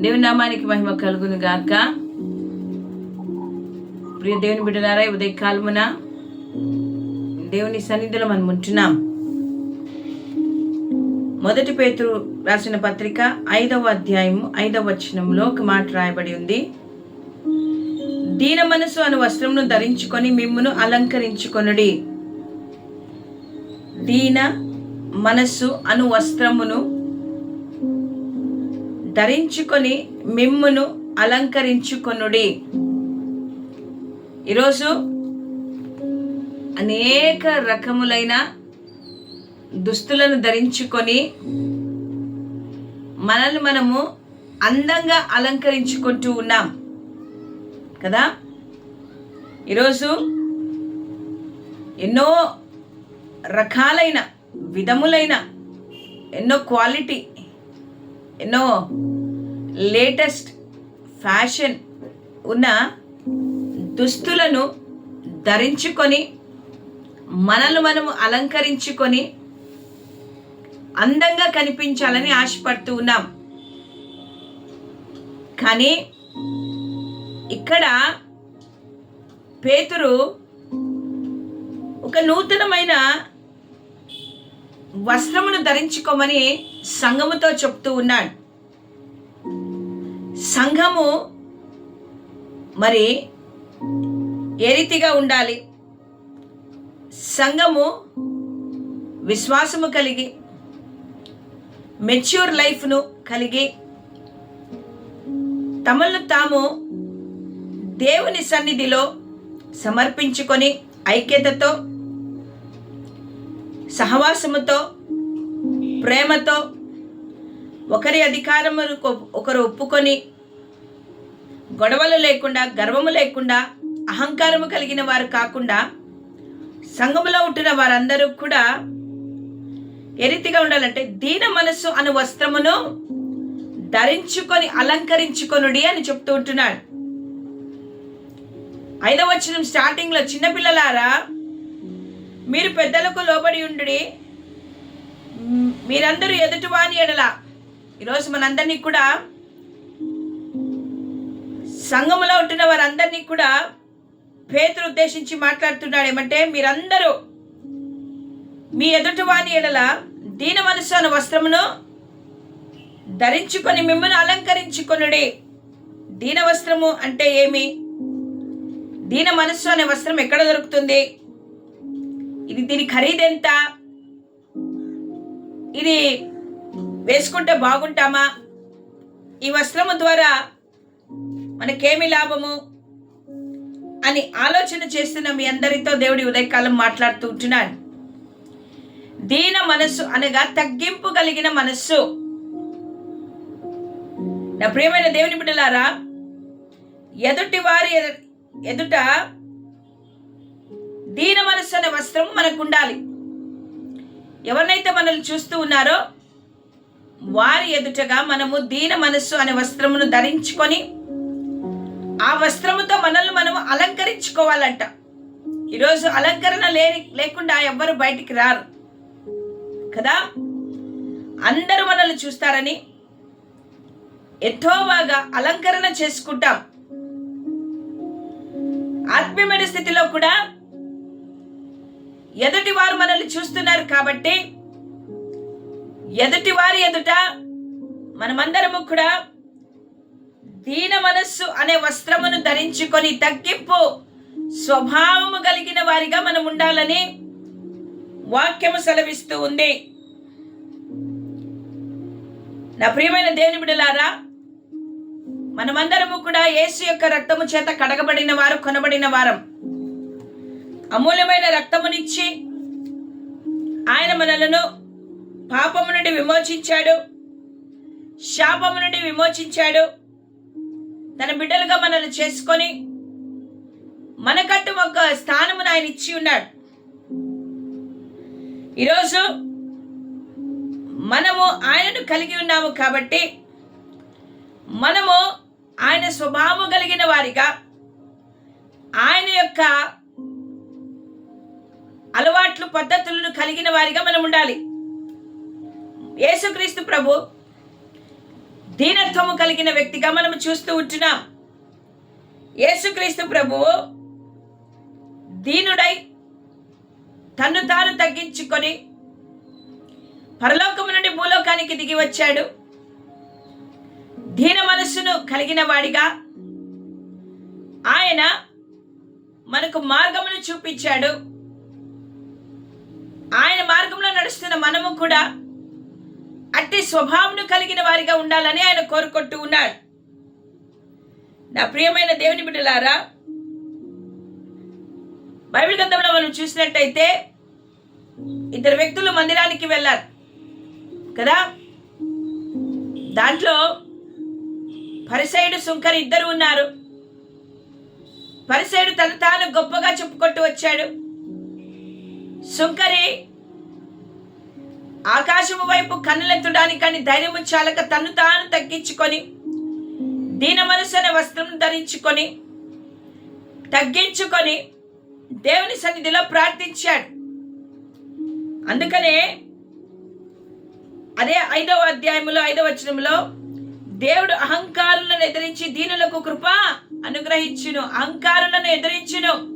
దేవుని నామానికి మహిమ కలుగును గాక. ప్రియ దేవుని బిడ్డలారా ఉదయ కాలమున దేవుని సన్నిధిలో మనం ఉంటున్నాం. మొదటి పేతురు రాసిన పత్రిక ఐదవ అధ్యాయము ఐదవ వచనంలో ఒక మాట రాయబడి ఉంది. దీన మనసు అను వస్త్రమును ధరించుకొని మిమ్మును అలంకరించుకొనుడి. దీన మనస్సు అను వస్త్రమును ధరించుకొని మిమ్మును అలంకరించుకొనుడి. ఈరోజు అనేక రకములైన దుస్తులను ధరించుకొని మనల్ని మనము అందంగా అలంకరించుకుంటూ ఉన్నాం. కదా? ఈరోజు ఎన్నో రకాలైన విధములైన ఎన్నో క్వాలిటీ ఎన్నో లేటెస్ట్ ఫ్యాషన్ ఉన్న దుస్తులను ధరించుకొని మనల్ని మనము అలంకరించుకొని అందంగా కనిపించాలని ఆశపడుతూ ఉన్నాం. కానీ ఇక్కడ పేతురు ఒక నూతనమైన వస్త్రమును ధరించుకోమని సంఘముతో చెప్తూ ఉన్నాడు. సంఘము మరి ఏ రీతిగా ఉండాలి? సంఘము విశ్వాసము కలిగి మెచ్యూర్ లైఫ్ను కలిగి తమను తాము దేవుని సన్నిధిలో సమర్పించుకొని ఐక్యతతో సహవాసముతో ప్రేమతో ఒకరి అధికారము ఒకరు ఒప్పుకొని గొడవలు లేకుండా గర్వము లేకుండా అహంకారము కలిగిన వారు కాకుండా సంఘములో ఉంటున్న వారందరూ కూడా ఏ రీతిగా ఉండాలంటే దీన మనస్సు అను వస్త్రమును ధరించుకొని అలంకరించుకొనుడి అని చెప్తూ ఉంటున్నాడు. ఐదవ వచనం స్టార్టింగ్లో చిన్నపిల్లలారా మీరు పెద్దలకు లోబడి ఉండి మీరందరూ ఎదుటివాని ఎడల. ఈరోజు మనందరినీ కూడా సంఘములో ఉంటున్న వారందరినీ కూడా పేతురు ఉద్దేశించి మాట్లాడుతున్నాడు. ఏమంటే మీరందరూ మీ ఎదుటివాని ఎడల దీన మనసు అనే వస్త్రమును ధరించుకొని మిమ్మల్ని అలంకరించుకొనుడి. దీన వస్త్రము అంటే ఏమి? దీన మనస్సు అనే వస్త్రం ఎక్కడ దొరుకుతుంది? ఇది దీని ఖరీదెంత? ఇది వేసుకుంటే బాగుంటామా? ఈ వస్త్రము ద్వారా మనకేమి లాభము? అని ఆలోచన చేస్తున్న మీ అందరితో దేవుడి ఉదయకాలం మాట్లాడుతూ ఉంటున్నాడు దీన మనస్సు అనగా తగ్గింపు కలిగిన మనస్సు. నా ప్రియమైన దేవుని బిడ్డలారా ఎదుటి వారి ఎదుట దీన మనస్సు అనే వస్త్రం మనకు ఉండాలి ఎవరినైతే మనల్ని చూస్తూ ఉన్నారో వారి ఎదుటగా మనము దీన మనస్సు అనే వస్త్రమును ధరించుకొని ఆ వస్త్రముతో మనల్ని మనము అలంకరించుకోవాలంట. ఈరోజు అలంకరణ లేని లేకుండా ఎవ్వరు బయటికి రారు. కదా? అందరూ మనల్ని చూస్తారని ఎంతో బాగా అలంకరణ చేసుకుంటాం. ఆత్మీయమైన స్థితిలో కూడా ఎదుటి వారు మనల్ని చూస్తున్నారు కాబట్టి ఎదుటి వారి ఎదుట మనమందరము కూడా దీన మనస్సు అనే వస్త్రమును ధరించుకొని తగ్గింపు స్వభావము కలిగిన వారిగా మనం ఉండాలని వాక్యము సెలవిస్తూ ఉంది. నా ప్రియమైన దేవుని బిడలారా మనమందరము కూడా యేసు యొక్క రక్తము చేత కడగబడిన వారు కొనబడిన వారం. అమూల్యమైన రక్తమునిచ్చి ఆయన మనలను పాపము నుండి విమోచించాడు. శాపము నుండి విమోచించాడు. తన బిడ్డలుగా మనల్ని చేసుకొని మనకంటూ ఒక స్థానమును ఆయన ఇచ్చి ఉన్నాడు. ఈరోజు మనము ఆయనను కలిగి ఉన్నాము కాబట్టి మనము ఆయన స్వభావం కలిగిన వారిగా ఆయన యొక్క అలవాట్లు పద్ధతులను కలిగిన వారిగా మనం ఉండాలి. యేసుక్రీస్తు ప్రభు దీనత్వము కలిగిన వ్యక్తిగా మనం చూస్తూ ఉంటున్నాం. యేసుక్రీస్తు ప్రభువు దీనుడై తన్ను తాను తగ్గించుకొని పరలోకము నుండి భూలోకానికి దిగి వచ్చాడు. దీన మనస్సును కలిగిన వాడిగా ఆయన మనకు మార్గమును చూపించాడు. ఆయన మార్గంలో నడుస్తున్న మనము కూడా అట్టి స్వభావం కలిగిన వారిగా ఉండాలని ఆయన కోరుకుంటూ ఉన్నాడు. నా ప్రియమైన దేవుని బిడ్డలారా బైబిల్ గ్రంథంలో మనం చూసినట్టయితే ఇద్దరు వ్యక్తులు మందిరానికి వెళ్ళారు. కదా? దాంట్లో పరిసైడు సుంకర్ ఇద్దరు ఉన్నారు. పరిసైడు తను తాను గొప్పగా చెప్పుకుంటూ వచ్చాడు. సుంకరి ఆకాశము వైపు కన్నులెత్తడానికని ధైర్యము చాలక తను తాను తగ్గించుకొని దీన మనసున వస్త్రం ధరించుకొని తగ్గించుకొని దేవుని సన్నిధిలో ప్రార్థించాడు. అందుకనే అదే ఐదవ అధ్యాయంలో ఐదవ వచనంలో దేవుడు అహంకారులను ఎదిరించి దీనులకు కృప అనుగ్రహించును అహంకారులను ఎదిరించును.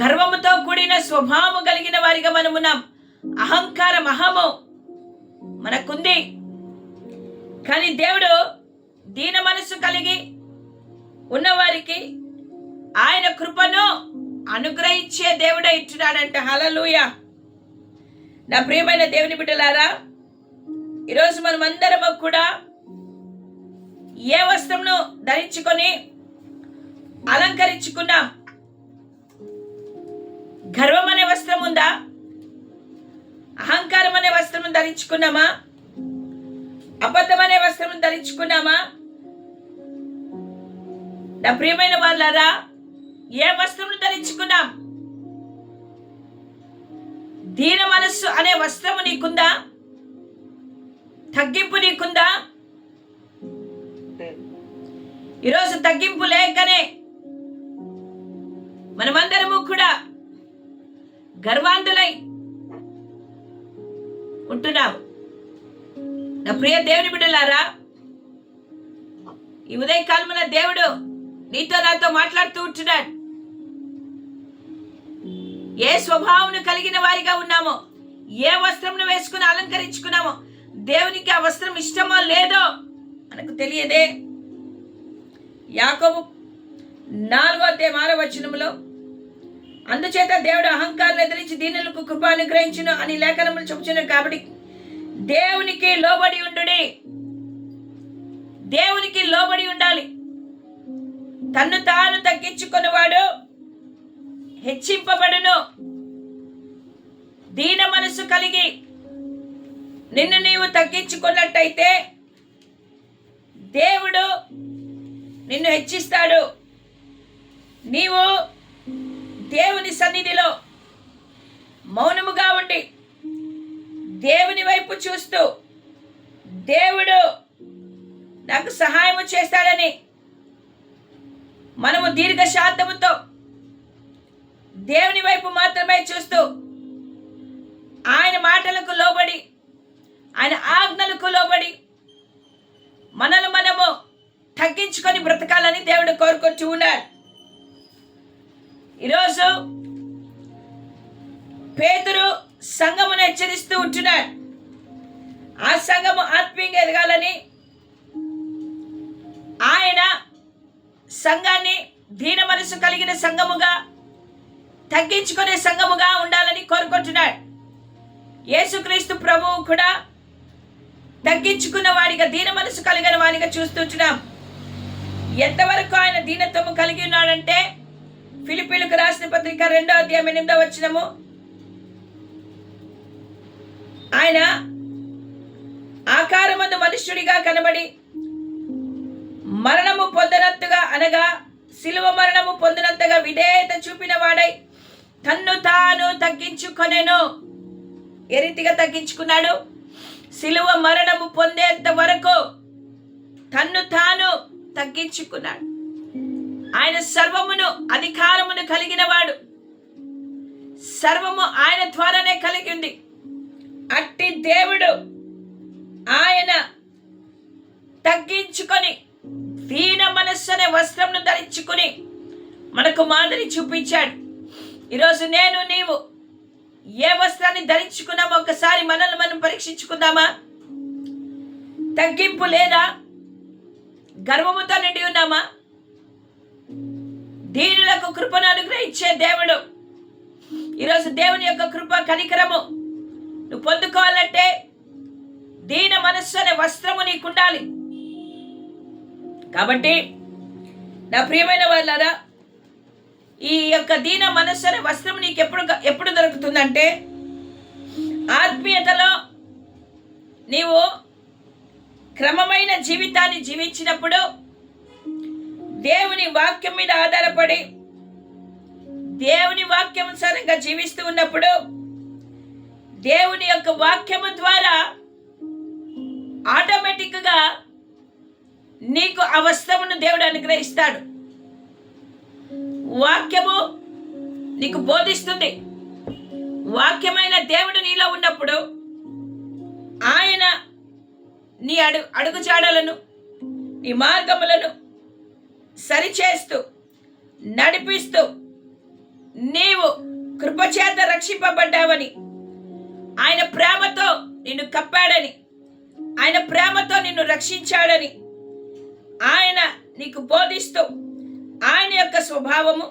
గర్వముతో కూడిన స్వభావము కలిగిన వారిగా మనమున్నాం. అహంకార మహము మనకుంది. కానీ దేవుడు దీన మనసు కలిగి ఉన్నవారికి ఆయన కృపను అనుగ్రహించే దేవుడే ఇచ్చినాడంట హలలుయ నా ప్రియమైన దేవుని బిడ్డలారా ఈరోజు మనం అందరము కూడా ఏ వస్త్రంను ధరించుకొని అలంకరించుకున్నాం. గర్వం అనే వస్త్రం ఉందా? అహంకారం అనే వస్త్రం ధరించుకున్నామా? అబద్ధం అనే వస్త్రం ధరించుకున్నామా? నా ప్రియమైన వాళ్ళారా ఏ వస్త్రం ధరించుకున్నాం? దీన మనస్సు అనే వస్త్రము నీకుందా? తగ్గింపు నీకుందా? ఈరోజు తగ్గింపు లేకనే మనమందరము కూడా గర్వాంధులై ఉంటున్నావు. నా ప్రియ దేవుని బిడ్డలారా ఈ ఉదయకాలమున దేవుడు నీతో నాతో మాట్లాడుతూ ఉంటున్నాడు. ఏ స్వభావం కలిగిన వారిగా ఉన్నామో ఏ వస్త్రంను వేసుకుని అలంకరించుకున్నామో దేవునికి ఆ వస్త్రం ఇష్టమో లేదో మనకు తెలియదే. యాకోబు నాలుగో అధ్యాయం వచనంలో వచనములో అందుచేత దేవుడు అహంకారం ఎదిరించి దీనులకు కృప అనుగ్రహించును అని లేఖనములు చెబుతున్నాడు కాబట్టి దేవునికి లోబడి ఉండుడి. దేవునికి లోబడి ఉండాలి. తన్ను తాను తగ్గించుకున్నవాడు హెచ్చింపబడును. దీన మనసు కలిగి నిన్ను నీవు తగ్గించుకున్నట్టయితే దేవుడు నిన్ను హెచ్చిస్తాడు. నీవు దేవుని సన్నిధిలో మౌనముగా ఉండి దేవుని వైపు చూస్తూ దేవుడు నాకు సహాయం చేస్తాడని మనము దీర్ఘశాంతముతో దేవుని వైపు మాత్రమే చూస్తూ ఆయన మాటలకు లోబడి ఆయన ఆజ్ఞలకు లోబడి మనల్ని మనము తగ్గించుకొని బ్రతకాలని దేవుడు కోరుకొచ్చి ఉన్నారు. ఈరోజు పేతురు సంఘమును హెచ్చరిస్తూ ఉంటున్నాడు ఆ సంఘము ఆత్మీయంగా ఎదగాలని ఆయన సంఘాన్ని దీన మనసు కలిగిన సంఘముగా తగ్గించుకునే సంఘముగా ఉండాలని కోరుకుంటున్నాడు యేసుక్రీస్తు ప్రభువు కూడా తగ్గించుకున్న వాడిగా దీన మనసు కలిగిన వాడిగా చూస్తుంటున్నాం ఎంతవరకు ఆయన దీనత్వము కలిగి ఉన్నాడంటే ఫిలిపీలకు రాసిన పత్రిక రెండో అధ్యాయం ఎనిమిదో వచ్చినము ఆయన ఆకారమందు మనుష్యుడిగా కనబడి మరణము పొందనట్టుగా అనగా శిలువ మరణము పొందినంతగా విధేయత చూపిన వాడై తన్ను తాను తగ్గించుకొనేను. ఏ రీతిగా తగ్గించుకున్నాడు? శిలువ మరణము పొందేంత వరకు తన్ను తాను తగ్గించుకున్నాడు. ఆయన సర్వమును అధికారమును కలిగిన వాడు సర్వము ఆయన ద్వారానే కలిగింది. అట్టి దేవుడు ఆయన తగ్గించుకొని దీన మనస్సు అనే వస్త్రంను ధరించుకుని మనకు మాదిరి చూపించాడు. ఈరోజు నేను నీవు ఏ వస్త్రాన్ని ధరించుకున్నామో ఒకసారి మనల్ని మనం పరీక్షించుకుందామా? తగ్గింపు లేదా? గర్వముతో నిండి ఉన్నామా? దీనులకు కృపను అనుగ్రహించే దేవుడు. ఈరోజు దేవుని యొక్క కృప కనికరము. నువ్వు పొందుకోవాలంటే దీన మనస్సు అనే వస్త్రము నీకుండాలి. కాబట్టి నా ప్రియమైన వాళ్ళారా ఈ యొక్క దీన మనస్సు అనే వస్త్రం నీకు ఎప్పుడు ఎప్పుడు దొరుకుతుందంటే ఆత్మీయతలో నీవు క్రమమైన జీవితాన్ని జీవించినప్పుడు దేవుని వాక్యం మీద ఆధారపడి దేవుని వాక్యానుసారంగా జీవిస్తూ ఉన్నప్పుడు దేవుని యొక్క వాక్యము ద్వారా ఆటోమేటిక్గా నీకు అవస్థమును దేవుడు అనుగ్రహిస్తాడు. వాక్యము నీకు బోధిస్తుంది. వాక్యమైన దేవుడు నీలో ఉన్నప్పుడు ఆయన నీ అడు అడుగుచాడలను నీ మార్గములను సరిచేస్తూ నడిపిస్తూ నీవు కృపచేత రక్షింపబడ్డావని ఆయన ప్రేమతో నిన్ను కప్పాడని ఆయన ప్రేమతో నిన్ను రక్షించాడని ఆయన నీకు బోధిస్తూ ఆయన యొక్క స్వభావము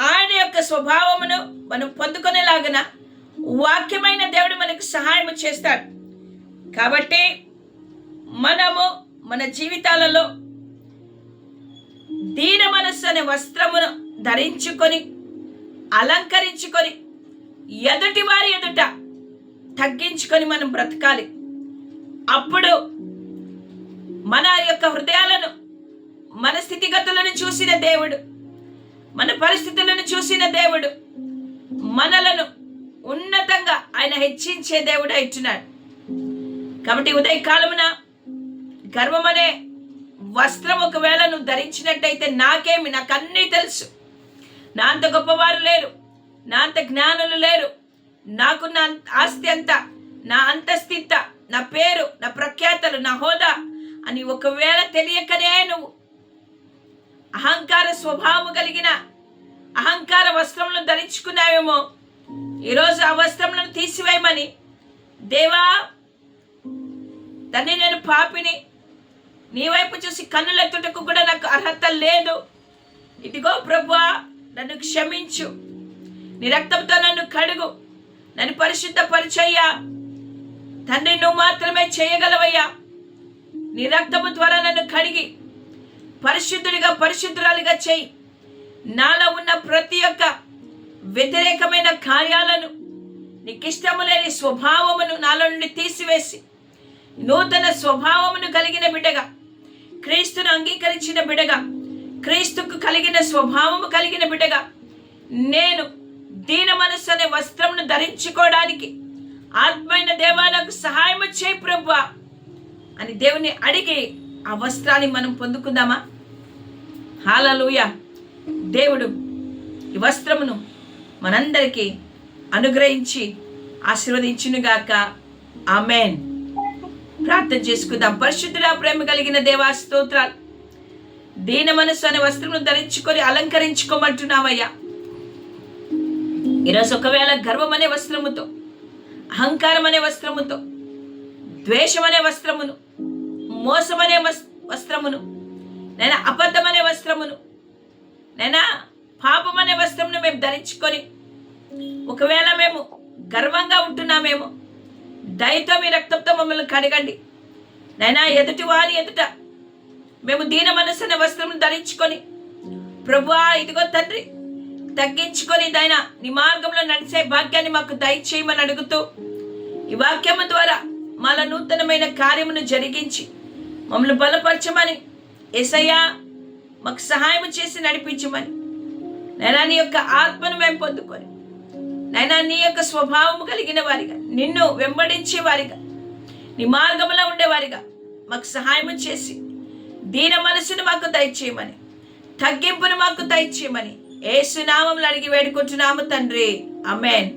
ఆయన యొక్క స్వభావమును మనం పొందుకునేలాగన వాక్యమైన దేవుడు మనకు సహాయం చేస్తాడు. కాబట్టి మనము మన జీవితాలలో దీన మనస్సు అనే వస్త్రమును ధరించుకొని అలంకరించుకొని ఎదుటి వారి ఎదుట తగ్గించుకొని మనం బ్రతకాలి. అప్పుడు మన యొక్క హృదయాలను మన స్థితిగతులను చూసిన దేవుడు మన పరిస్థితులను చూసిన దేవుడు మనలను ఉన్నతంగా ఆయన హెచ్చించే దేవుడు ఇచ్చినాడు కాబట్టి ఉదయకాలమున గర్వమనే వస్త్రం ఒకవేళ నువ్వు ధరించినట్టయితే నాకేమి? నాకు అన్నీ తెలుసు. నా అంత గొప్పవారు లేరు. నా అంత జ్ఞానులు లేరు. నాకు నా ఆస్తి అంత నా అంతస్థిత నా పేరు? నా ప్రఖ్యాతలు? నా హోదా? అని ఒకవేళ తెలియకనే నువ్వు అహంకార స్వభావం కలిగిన అహంకార వస్త్రములను ధరించుకున్నావేమో ఈరోజు ఆ వస్త్రములను తీసివేయమని దేవా తన్ని నేను పాపిని నీ వైపు చూసి కన్నులెత్తుటకు కూడా నాకు అర్హత లేదు. ఇదిగో ప్రభువా నన్ను క్షమించు. నీ రక్తంతో నన్ను కడుగు. నన్ను పరిశుద్ధపరిచయ్యా. తండ్రి నువ్వు మాత్రమే చేయగలవయ్యా. నీ రక్తము ద్వారా నన్ను కడిగి పరిశుద్ధుడిగా పరిశుద్ధురాలిగా చేయి. నాలో ఉన్న ప్రతి ఒక్క వ్యతిరేకమైన కార్యాలను నీకు ఇష్టము లేని స్వభావమును నాలో నుండి తీసివేసి నూతన స్వభావమును కలిగిన బిడ్డగా క్రీస్తును అంగీకరించిన బిడగా క్రీస్తుకు కలిగిన స్వభావము కలిగిన బిడగా నేను దీన మనస్సు అనే వస్త్రమును ధరించుకోవడానికి ఆత్మైన దేవాలకు సహాయం చేయి ప్రభు అని దేవుని అడిగి ఆ వస్త్రాన్ని మనం పొందుకుందామా? హాలలుయ. దేవుడు ఈ వస్త్రమును మనందరికీ అనుగ్రహించి ఆశీర్వదించునుగాక. ఆమెన్. ప్రార్థన చేసుకుందాం. పరిశుద్ధుడా ప్రేమ కలిగిన దేవా స్తోత్రాలు. దీన మనసు అనే వస్త్రమును ధరించుకొని అలంకరించుకోమంటున్నామయ్యా. ఈరోజు ఒకవేళ గర్వం అనే వస్త్రముతో అహంకారం అనే వస్త్రముతో ద్వేషం అనే వస్త్రమును మోసం అనే వస్- వస్త్రమును నేను అబద్ధం అనే వస్త్రమును నేనా పాపం అనే వస్త్రమును మేము ధరించుకొని ఒకవేళ మేము గర్వంగా ఉంటున్నామేమో దయతో మీ రక్తంతో మమ్మల్ని కడగండి. నైనా ఎదుటి వారి ఎదుట మేము దీన మనసున్న అనే వస్త్రమును ధరించుకొని ప్రభువా ఇదిగో తండ్రి తగ్గించుకొని దైన నీ మార్గంలో నడిచే భాగ్యాన్ని మాకు దయచేయమని అడుగుతూ ఈ వాక్యము ద్వారా మాల నూతనమైన కార్యమును జరిగించి మమ్మల్ని బలపరచమని ఎసయ్యా మాకు సహాయం చేసి నడిపించమని నైనా నీ యొక్క ఆత్మను మేము పొందుకొని నైనా నీ యొక్క స్వభావము కలిగిన వారిగా నిన్ను వెంబడించే వారిగా నీ మార్గంలో ఉండేవారిగా మాకు సహాయం చేసి దీన మనసును మాకు దయచేయమని తగ్గింపును మాకు దయచేయమని ఏసునామంలో అడిగి వేడుకుంటున్నాము తండ్రి. అమెన్